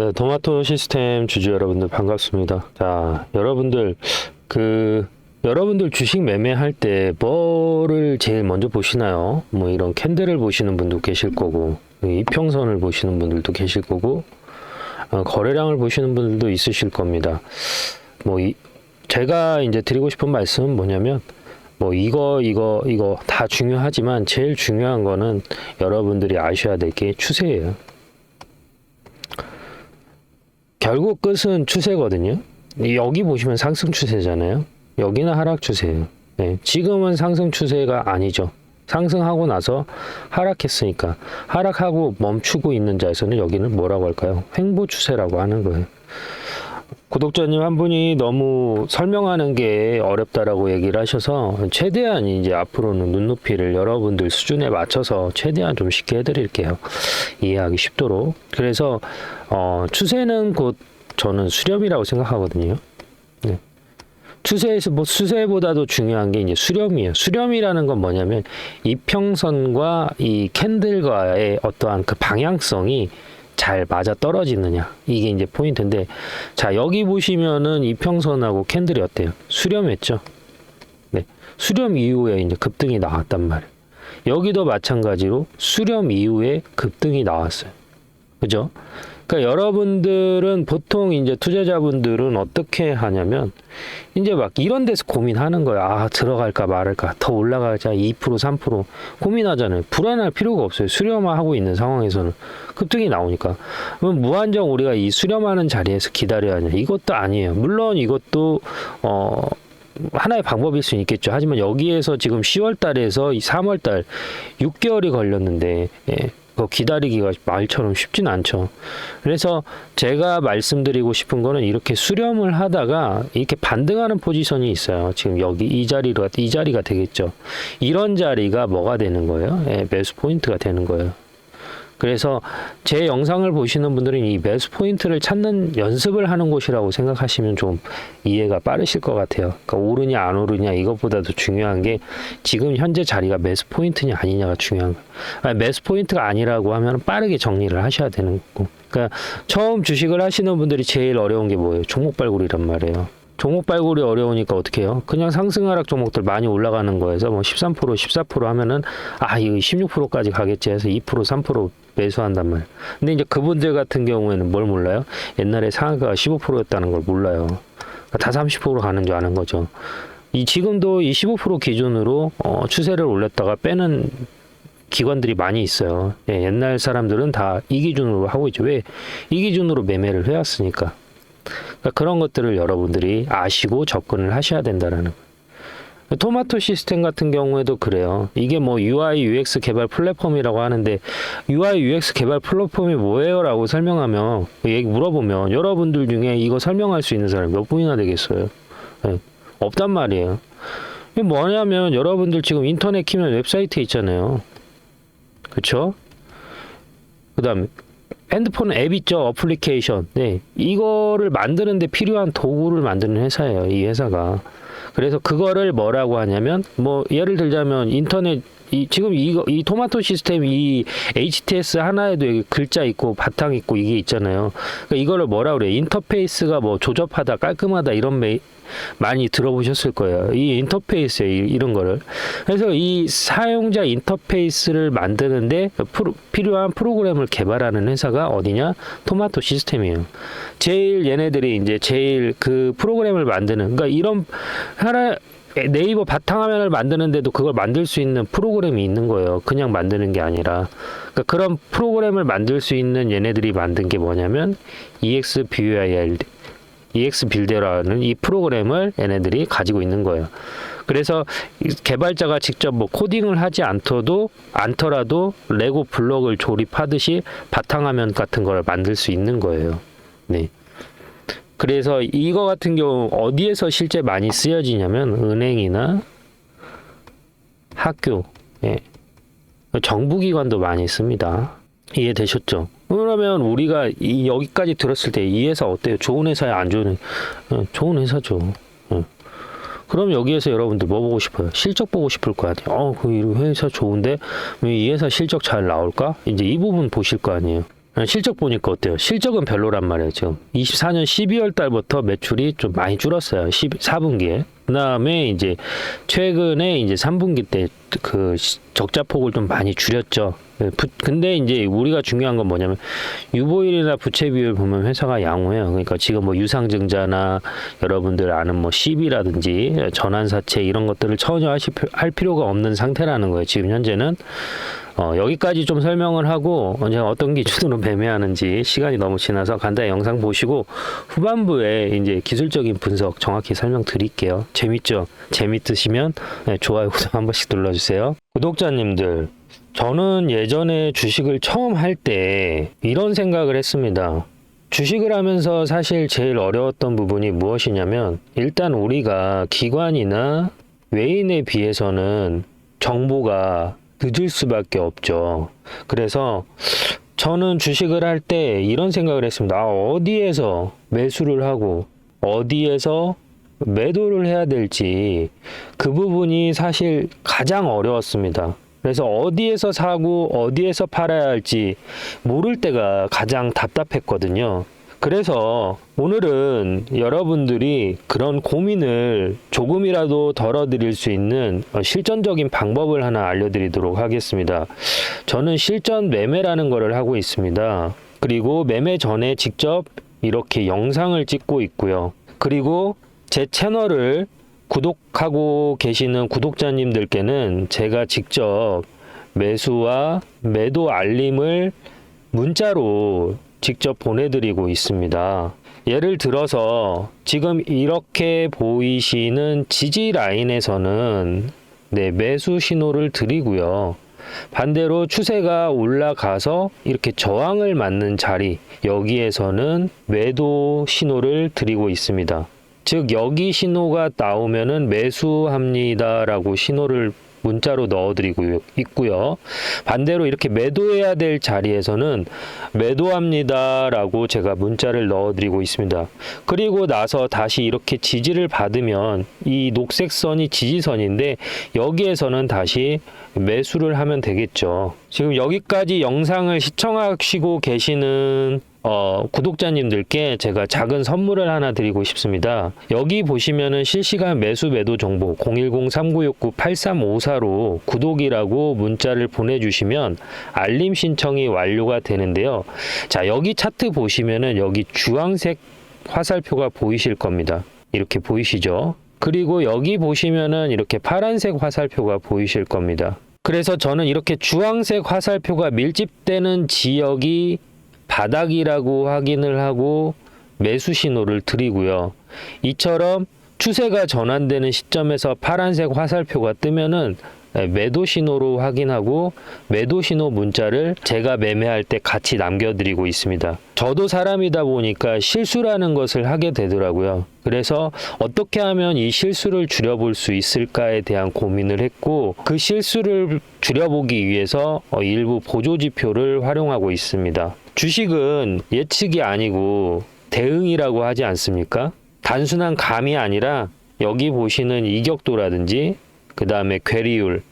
네, 토마토 시스템 주주 여러분들 반갑습니다. 자, 여러분들 그 여러분들 주식 매매할 때 뭐를 제일 먼저 보시나요? 뭐 이런 캔들을 보시는 분도 계실 거고 이평선을 보시는 분들도 계실 거고 어, 거래량을 보시는 분들도 있으실 겁니다. 뭐 이, 제가 이제 드리고 싶은 말씀은 뭐냐면 뭐 이거 이거 이거 다 중요하지만 제일 중요한 거는 여러분들이 아셔야 될 게 추세예요. 결국 끝은 추세거든요. 이 여기 보시면 상승 추세잖아요. 여기는 하락 추세예요. 네, 지금은 상승 추세가 아니죠. 상승하고 나서 하락했으니까 하락하고 멈추고 있는 자에서는 여기는 뭐라고 할까요? 횡보 추세라고 하는 거예요. 구독자님 한 분이 너무 설명하는 게 어렵다라고 얘기를 하셔서 최대한 이제 앞으로는 눈높이를 여러분들 수준에 맞춰서 최대한 좀 쉽게 해드릴게요. 이해하기 쉽도록. 그래서 어, 추세는 곧 저는 수렴이라고 생각하거든요. 네. 추세에서 뭐 수세보다도 중요한 게 이제 수렴이에요. 수렴이라는 건 뭐냐면 이평선과 이 캔들과의 어떠한 그 방향성이 잘 맞아 떨어지느냐 이게 이제 포인트인데 자 여기 보시면은 이평선하고 캔들이 어때요? 수렴했죠. 네, 수렴 이후에 이제 급등이 나왔단 말이에요. 여기도 마찬가지로 수렴 이후에 급등이 나왔어요. 그죠? 그러니까 여러분들은 보통 이제 투자자분들은 어떻게 하냐면 이제 막 이런 데서 고민하는 거야. 아, 들어갈까 말할까. 더 올라가자 2% 3% 고민하잖아요. 불안할 필요가 없어요. 수렴하고 있는 상황에서는 급등이 나오니까. 그럼 무한정 우리가 이 수렴하는 자리에서 기다려야 하냐. 이것도 아니에요. 물론 이것도 어 하나의 방법일 수 있겠죠. 하지만 여기에서 지금 10월 달에서 3월 달 6개월이 걸렸는데 예. 그 기다리기가 말처럼 쉽진 않죠. 그래서 제가 말씀드리고 싶은 거는 이렇게 수렴을 하다가 이렇게 반등하는 포지션이 있어요. 지금 여기 이 자리로 이 자리가 되겠죠. 이런 자리가 뭐가 되는 거예요? 예, 매수 포인트가 되는 거예요. 그래서 제 영상을 보시는 분들은 이 매수 포인트를 찾는 연습을 하는 곳이라고 생각하시면 좀 이해가 빠르실 것 같아요. 그러니까 오르냐 안 오르냐 이것보다도 중요한 게 지금 현재 자리가 매수 포인트냐 아니냐가 중요한 거예요. 매수 포인트가 아니라고 하면 빠르게 정리를 하셔야 되는 거고. 그러니까 처음 주식을 하시는 분들이 제일 어려운 게 뭐예요? 종목 발굴이란 말이에요. 종목 발굴이 어려우니까 어떻게 해요? 그냥 상승 하락 종목들 많이 올라가는 거에서 뭐 13%, 14% 하면은 아, 이거 16%까지 가겠지 해서 2%, 3% 매수한단 말이에요. 근데 이제 그분들 같은 경우에는 뭘 몰라요? 옛날에 상한가가 15%였다는 걸 몰라요. 그러니까 다30% 가는 줄 아는 거죠. 이 지금도 이 15% 기준으로 어, 추세를 올렸다가 빼는 기관들이 많이 있어요. 예, 옛날 사람들은 다 이 기준으로 하고 있죠. 왜? 이 기준으로 매매를 해왔으니까. 그러니까 그런 것들을 여러분들이 아시고 접근을 하셔야 된다라는 거예요. 토마토 시스템 같은 경우에도 그래요. 이게 뭐 UI UX 개발 플랫폼이라고 하는데 UI UX 개발 플랫폼이 뭐예요라고 설명하면 얘기 물어보면 여러분들 중에 이거 설명할 수 있는 사람이 몇 분이나 되겠어요? 예, 없단 말이에요. 이게 뭐냐면 여러분들 지금 인터넷 키면 웹사이트 있잖아요. 그쵸? 그 다음에 핸드폰 앱 있죠? 어플리케이션. 네. 이거를 만드는데 필요한 도구를 만드는 회사예요 이 회사가. 그래서 그거를 뭐라고 하냐면 뭐 예를 들자면 인터넷 이 지금 이거 이 토마토 시스템 이 HTS 하나에도 글자 있고 바탕 있고 이게 있잖아요. 그러니까 이거를 뭐라 그래? 인터페이스가 뭐 조접하다, 깔끔하다 이런 메 많이 들어보셨을 거예요. 이 인터페이스 이런 거를. 그래서 이 사용자 인터페이스를 만드는데 프로, 필요한 프로그램을 개발하는 회사가 어디냐? 토마토 시스템이에요. 제일 얘네들이 이제 제일 그 프로그램을 만드는 그러니까 이런 하나 네이버 바탕화면을 만드는데도 그걸 만들 수 있는 프로그램이 있는 거예요. 그냥 만드는 게 아니라. 그러니까 그런 프로그램을 만들 수 있는 얘네들이 만든 게 뭐냐면 EX BUIL, EX 빌더라는 이 프로그램을 얘네들이 가지고 있는 거예요. 그래서 이 개발자가 직접 뭐 코딩을 하지 않더라도 않더라도 레고 블록을 조립하듯이 바탕화면 같은 걸 만들 수 있는 거예요. 네. 그래서 이거 같은 경우 어디에서 실제 많이 쓰여지냐면 은행이나 학교, 예. 정부기관도 많이 씁니다. 이해되셨죠? 그러면 우리가 이 여기까지 들었을 때 이 회사 어때요? 좋은 회사야 안 좋은? 어, 좋은 회사죠. 어. 그럼 여기에서 여러분들 뭐 보고 싶어요? 실적 보고 싶을 거 아니에요. 어, 그 회사 좋은데 이 회사 실적 잘 나올까? 이제 이 부분 보실 거 아니에요. 실적 보니까 어때요? 실적은 별로란 말이에요. 지금 24년 12월 달부터 매출이 좀 많이 줄었어요. 14분기에. 그다음에 이제 최근에 이제 3분기 때 그 적자 폭을 좀 많이 줄였죠. 네, 부- 근데 이제 우리가 중요한 건 뭐냐면 유보율이나 부채 비율 보면 회사가 양호해요. 그러니까 지금 뭐 유상증자나 여러분들 아는 뭐 CB라든지 전환사채 이런 것들을 전혀 하실 필- 할 필요가 없는 상태라는 거예요. 지금 현재는 어, 여기까지 좀 설명을 하고 어, 제가 어떤 기준으로 매매하는지 시간이 너무 지나서 간단히 영상 보시고 후반부에 이제 기술적인 분석 정확히 설명드릴게요. 재밌죠? 재밌으시면 네, 좋아요, 구독 한 번씩 눌러주세요. 구독자님들, 저는 예전에 주식을 처음 할 때 이런 생각을 했습니다. 주식을 하면서 사실 제일 어려웠던 부분이 무엇이냐면 일단 우리가 기관이나 외인에 비해서는 정보가 늦을 수밖에 없죠. 그래서 저는 주식을 할 때 이런 생각을 했습니다. 아, 어디에서 매수를 하고 어디에서 매도를 해야 될지 그 부분이 사실 가장 어려웠습니다. 그래서 어디에서 사고 어디에서 팔아야 할지 모를 때가 가장 답답했거든요. 그래서 오늘은 여러분들이 그런 고민을 조금이라도 덜어드릴 수 있는 어, 실전적인 방법을 하나 알려드리도록 하겠습니다. 저는 실전 매매라는 것을 하고 있습니다. 그리고 매매 전에 직접 이렇게 영상을 찍고 있고요. 그리고 제 채널을 구독하고 계시는 구독자님들께는 제가 직접 매수와 매도 알림을 문자로 직접 보내드리고 있습니다. 예를 들어서 지금 이렇게 보이시는 지지 라인에서는 네, 매수 신호를 드리고요. 반대로 추세가 올라가서 이렇게 저항을 맞는 자리 여기에서는 매도 신호를 드리고 있습니다. 즉 여기 신호가 나오면은 매수합니다라고 신호를 문자로 넣어드리고 있고요. 반대로 이렇게 매도해야 될 자리에서는 매도합니다라고 제가 문자를 넣어드리고 있습니다. 그리고 나서 다시 이렇게 지지를 받으면 이 녹색 선이 지지선인데 여기에서는 다시 매수를 하면 되겠죠. 지금 여기까지 영상을 시청하시고 계시는 어, 구독자님들께 제가 작은 선물을 하나 드리고 싶습니다. 여기 보시면은 실시간 매수 매도 정보 010-3969-8354로 구독이라고 문자를 보내주시면 알림 신청이 완료가 되는데요. 자, 여기 차트 보시면은 여기 주황색 화살표가 보이실 겁니다. 이렇게 보이시죠? 그리고 여기 보시면은 이렇게 파란색 화살표가 보이실 겁니다. 그래서 저는 이렇게 주황색 화살표가 밀집되는 지역이 바닥이라고 확인을 하고 매수 신호를 드리고요. 이처럼 추세가 전환되는 시점에서 파란색 화살표가 뜨면은 매도 신호로 확인하고 매도 신호 문자를 제가 매매할 때 같이 남겨드리고 있습니다. 저도 사람이다 보니까 실수라는 것을 하게 되더라고요. 그래서 어떻게 하면 이 실수를 줄여볼 수 있을까에 대한 고민을 했고 그 실수를 줄여보기 위해서 어, 일부 보조 지표를 활용하고 있습니다. 주식은 예측이 아니고 대응이라고 하지 않습니까? 단순한 감이 아니라 여기 보시는 이격도라든지 그 다음에 괴리율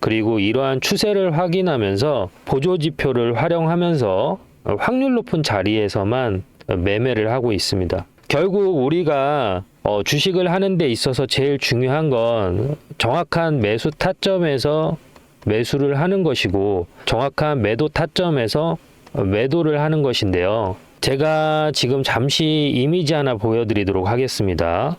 그리고 이러한 추세를 확인하면서 보조 지표를 활용하면서 확률 높은 자리에서만 매매를 하고 있습니다. 결국 우리가 어, 주식을 하는 데 있어서 제일 중요한 건 정확한 매수 타점에서 매수를 하는 것이고 정확한 매도 타점에서 매도를 하는 것인데요. 제가 지금 잠시 이미지 하나 보여드리도록 하겠습니다.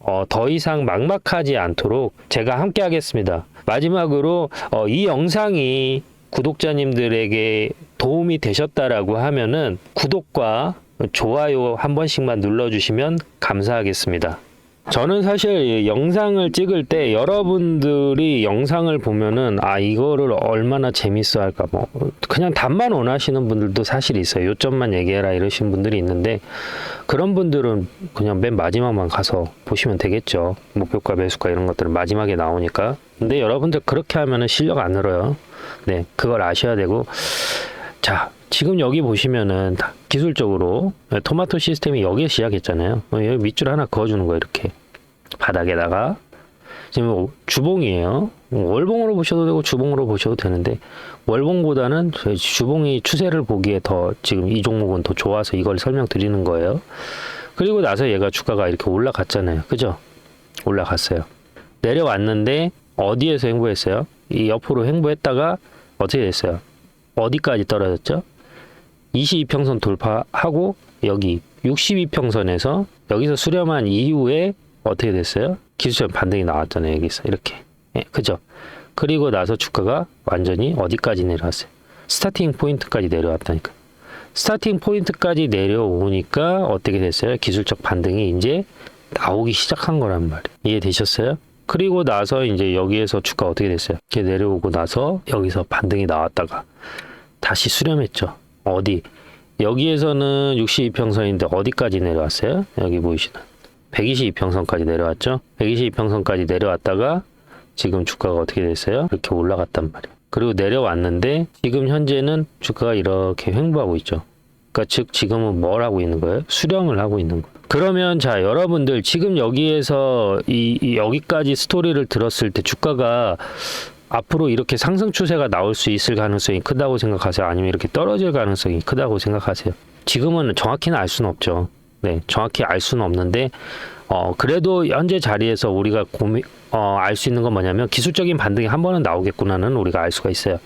어, 더 이상 막막하지 않도록 제가 함께 하겠습니다. 마지막으로 어, 이 영상이 구독자님들에게 도움이 되셨다라고 하면은 구독과 좋아요 한 번씩만 눌러주시면 감사하겠습니다. 저는 사실 이 영상을 찍을 때 여러분들이 영상을 보면은 아 이거를 얼마나 재밌어 할까 뭐 그냥 답만 원하시는 분들도 사실 있어요. 요점만 얘기해라 이러신 분들이 있는데 그런 분들은 그냥 맨 마지막만 가서 보시면 되겠죠. 목표가 매수가 이런 것들은 마지막에 나오니까. 근데 여러분들 그렇게 하면은 실력 안 늘어요. 네 그걸 아셔야 되고. 자 지금 여기 보시면은 다 기술적으로 토마토 시스템이 여기에 시작했잖아요. 어, 여기 밑줄 하나 그어주는 거예요 이렇게 바닥에다가 지금 주봉이에요. 월봉으로 보셔도 되고 주봉으로 보셔도 되는데 월봉보다는 주봉이 추세를 보기에 더 지금 이 종목은 더 좋아서 이걸 설명드리는 거예요. 그리고 나서 얘가 주가가 이렇게 올라갔잖아요. 그죠? 올라갔어요. 내려왔는데 어디에서 횡보했어요? 이 옆으로 횡보했다가 어떻게 됐어요? 어디까지 떨어졌죠? 22평선 돌파하고 여기 62평선에서 여기서 수렴한 이후에 어떻게 됐어요? 기술적 반등이 나왔잖아요. 여기서 이렇게. 예, 그죠? 그리고 나서 주가가 완전히 어디까지 내려왔어요? 스타팅 포인트까지 내려왔다니까. 스타팅 포인트까지 내려오니까 어떻게 됐어요? 기술적 반등이 이제 나오기 시작한 거란 말이에요. 이해되셨어요? 그리고 나서 이제 여기에서 주가 어떻게 됐어요? 이렇게 내려오고 나서 여기서 반등이 나왔다가 다시 수렴했죠. 어디? 여기에서는 62평선인데 어디까지 내려왔어요? 여기 보이시는 122평선까지 내려왔죠. 122평선까지 내려왔다가 지금 주가가 어떻게 됐어요? 이렇게 올라갔단 말이에요. 그리고 내려왔는데 지금 현재는 주가가 이렇게 횡보하고 있죠. 그러니까 즉 지금은 뭘 하고 있는 거예요? 수렴을 하고 있는 거예요. 그러면 자 여러분들 지금 여기에서 이, 이 여기까지 스토리를 들었을 때 주가가 앞으로 이렇게 상승 추세가 나올 수 있을 가능성이 크다고 생각하세요? 아니면 이렇게 떨어질 가능성이 크다고 생각하세요? 지금은 정확히는 알 수는 없죠. 네, 정확히 알 수는 없는데 어 그래도 현재 자리에서 우리가 고민 어 알 수 있는 건 뭐냐면 기술적인 반등이 한 번은 나오겠구나는 우리가 알 수가 있어요.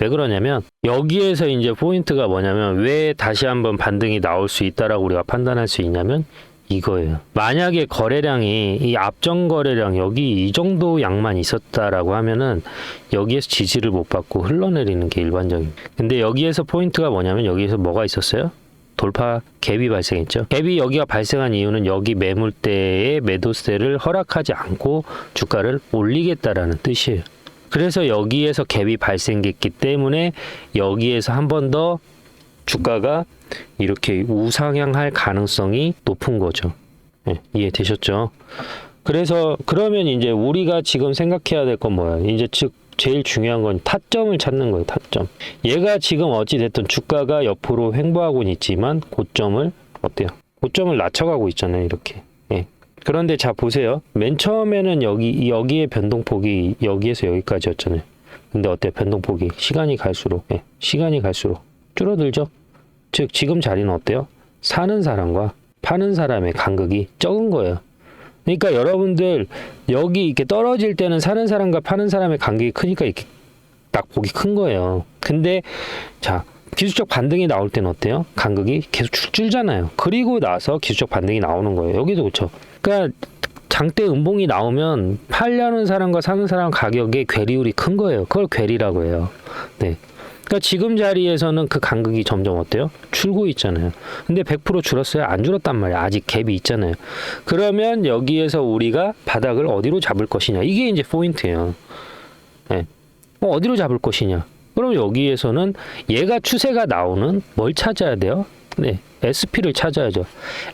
왜 그러냐면 여기에서 이제 포인트가 뭐냐면 왜 다시 한번 반등이 나올 수 있다라고 우리가 판단할 수 있냐면 이거예요. 만약에 거래량이 이 앞전 거래량 여기 이 정도 양만 있었다라고 하면은 여기에서 지지를 못 받고 흘러내리는 게 일반적입니다. 근데 여기에서 포인트가 뭐냐면 여기에서 뭐가 있었어요? 돌파 갭이 발생했죠. 갭이 여기가 발생한 이유는 여기 매물대의 매도세를 허락하지 않고 주가를 올리겠다라는 뜻이에요. 그래서 여기에서 갭이 발생했기 때문에 여기에서 한 번 더 주가가 이렇게 우상향할 가능성이 높은 거죠. 예, 이해되셨죠? 그래서 그러면 이제 우리가 지금 생각해야 될 건 뭐야? 이제 즉 제일 중요한 건 타점을 찾는 거예요. 타점. 얘가 지금 어찌 됐든 주가가 옆으로 횡보하고는 있지만 고점을 어때요? 고점을 낮춰가고 있잖아요. 이렇게. 예. 그런데 자 보세요. 맨 처음에는 여기 여기의 변동폭이 여기에서 여기까지였잖아요. 근데 어때? 변동폭이 시간이 갈수록 예. 시간이 갈수록 줄어들죠. 즉 지금 자리는 어때요? 사는 사람과 파는 사람의 간극이 적은 거예요. 그러니까 여러분들 여기 이렇게 떨어질 때는 사는 사람과 파는 사람의 간격이 크니까 이렇게 딱 보기 큰 거예요. 근데 자 기술적 반등이 나올 때는 어때요? 간격이 계속 쭉 줄잖아요. 그리고 나서 기술적 반등이 나오는 거예요. 여기도 그렇죠. 그러니까 장대 음봉이 나오면 팔려는 사람과 사는 사람 가격의 괴리율이 큰 거예요. 그걸 괴리라고 해요. 네. 그러니까 지금 자리에서는 그 간극이 점점 어때요? 줄고 있잖아요. 근데 100% 줄었어요? 안 줄었단 말이에요. 아직 갭이 있잖아요. 그러면 여기에서 우리가 바닥을 어디로 잡을 것이냐. 이게 이제 포인트예요. 예. 뭐 어디로 잡을 것이냐. 그럼 여기에서는 얘가 추세가 나오는 뭘 찾아야 돼요? 네. SP를 찾아야죠.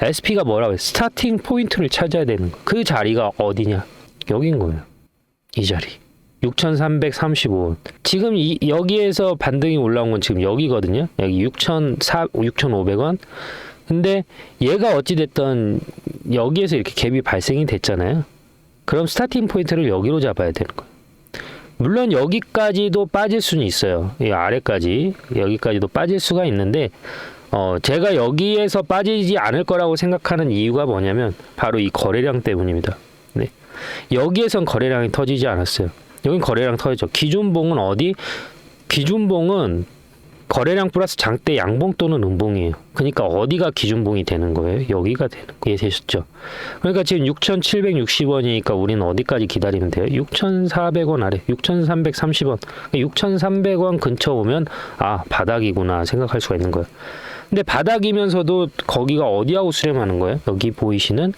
SP가 뭐라고 해요? 스타팅 포인트를 찾아야 되는 거. 그 자리가 어디냐? 여긴 거예요. 이 자리. 6,335원. 지금 이, 여기에서 반등이 올라온 건 지금 여기거든요. 여기 6,400, 6,500원. 근데 얘가 어찌됐든 여기에서 이렇게 갭이 발생이 됐잖아요. 그럼 스타팅 포인트를 여기로 잡아야 되는 거예요. 물론 여기까지도 빠질 수는 있어요. 이 아래까지 여기까지도 빠질 수가 있는데 어 제가 여기에서 빠지지 않을 거라고 생각하는 이유가 뭐냐면 바로 이 거래량 때문입니다. 네. 여기에선 거래량이 터지지 않았어요. 여긴 거래량 터졌죠. 기준봉은 어디? 기준봉은 거래량 플러스 장대 양봉 또는 음봉이에요. 그러니까 어디가 기준봉이 되는 거예요? 여기가 되는 거예요. 이해되셨죠? 그러니까 지금 6,760원이니까 우리는 어디까지 기다리면 돼요? 6,400원 아래, 6,330원. 6,300원 근처 오면 아 바닥이구나 생각할 수가 있는 거예요. 근데 바닥이면서도 거기가 어디하고 수렴하는 거예요? 여기 보이시는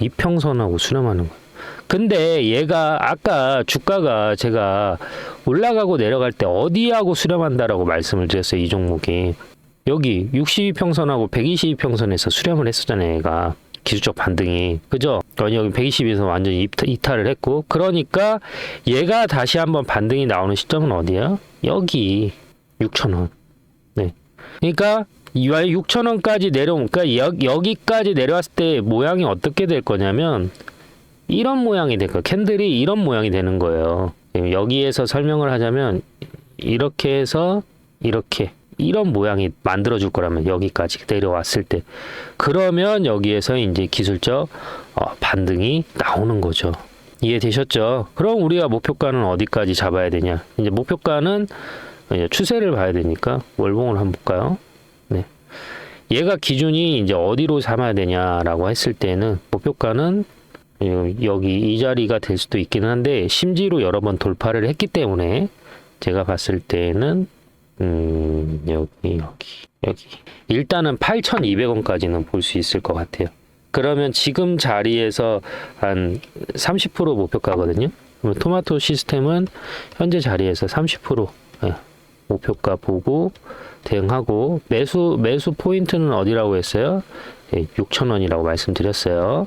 이평선하고 수렴하는 거예요. 근데 얘가 아까 주가가 제가 올라가고 내려갈 때 어디하고 수렴한다라고 말씀을 드렸어요. 이 종목이. 여기 62평선하고 122평선에서 수렴을 했었잖아요. 얘가. 기술적 반등이. 그죠? 아니, 여기 120에서 완전히 이탈- 이탈을 했고. 그러니까 얘가 다시 한번 반등이 나오는 시점은 어디야? 여기. 6,000원. 네. 그러니까 이 6,000원까지 내려온, 그러니까 여, 여기까지 내려왔을 때 모양이 어떻게 될 거냐면 이런 모양이 될 거예요. 캔들이 이런 모양이 되는 거예요. 여기에서 설명을 하자면 이렇게 해서 이렇게 이런 모양이 만들어 줄 거라면 여기까지 내려왔을 때 그러면 여기에서 이제 기술적 어, 반등이 나오는 거죠. 이해되셨죠? 그럼 우리가 목표가는 어디까지 잡아야 되냐? 이제 목표가는 이제 추세를 봐야 되니까 월봉을 한번 볼까요? 네. 얘가 기준이 이제 어디로 삼아야 되냐라고 했을 때는 목표가는 여기 이 자리가 될 수도 있기는 한데 심지로 여러 번 돌파를 했기 때문에 제가 봤을 때는 음 여기 여기 여기 일단은 8,200원까지는 볼 수 있을 것 같아요. 그러면 지금 자리에서 한 30% 목표가거든요. 그럼 토마토 시스템은 현재 자리에서 30% 예, 목표가 보고 대응하고 매수 매수 포인트는 어디라고 했어요? 예, 6,000원이라고 말씀드렸어요.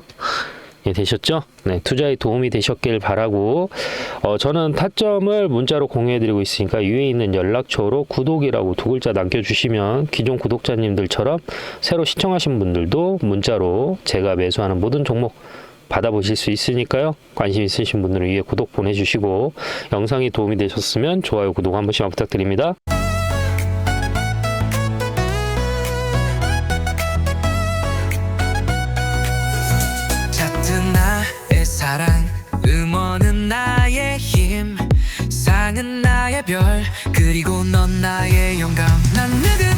예, 되셨죠? 네, 투자에 도움이 되셨길 바라고 어, 저는 타점을 문자로 공유해드리고 있으니까 위에 있는 연락처로 구독이라고 두 글자 남겨주시면 기존 구독자님들처럼 새로 시청하신 분들도 문자로 제가 매수하는 모든 종목 받아보실 수 있으니까요. 관심 있으신 분들은 위에 구독 보내주시고 영상이 도움이 되셨으면 좋아요, 구독 한 번씩만 부탁드립니다. 별. 그리고 넌 나의 영감. 난 누구